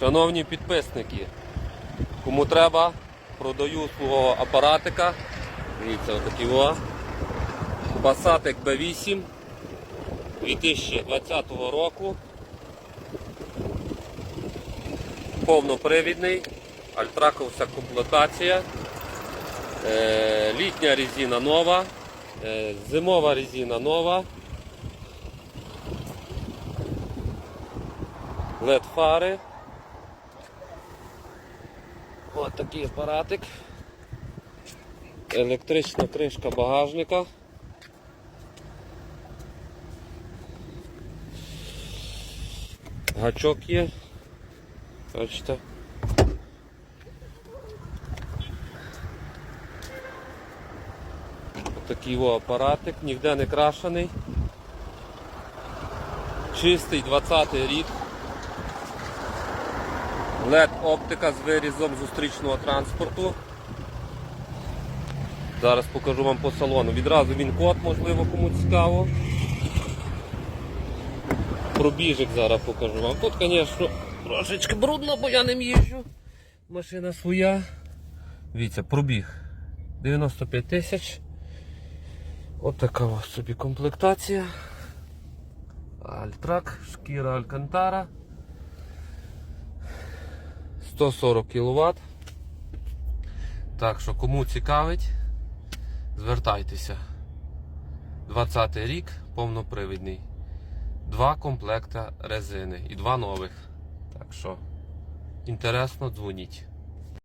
Шановні підписники, кому треба, продаю свого апаратика. Дивіться, отакий о. Басатик B8 2020 року. Повнопривідний, альтраковська комплектація. Е, літня резина нова, е, зимова резина нова. LED фари. Ось такий апаратик. Електрична кришка багажника. Гачок є. Бачите. Такий о апаратик, ніде не крашений. Чистий 20 рік. LED оптика з вирізом зустрічного транспорту. Зараз покажу вам по салону. Відразу він код, можливо, кому цікаво. Пробіжик зараз покажу вам. Тут, звісно, трошечки брудно, бо я ним їжджу. Машина своя. Дивіться, пробіг. 95 тисяч. От ось собі комплектація. Альтрак, шкіра Алькантара. 140 кВт. Так що, кому цікавить, звертайтеся. 20 й рік, повнопривідний. Два комплекта резини і два нових. Так що, інтересно, дзвоніть.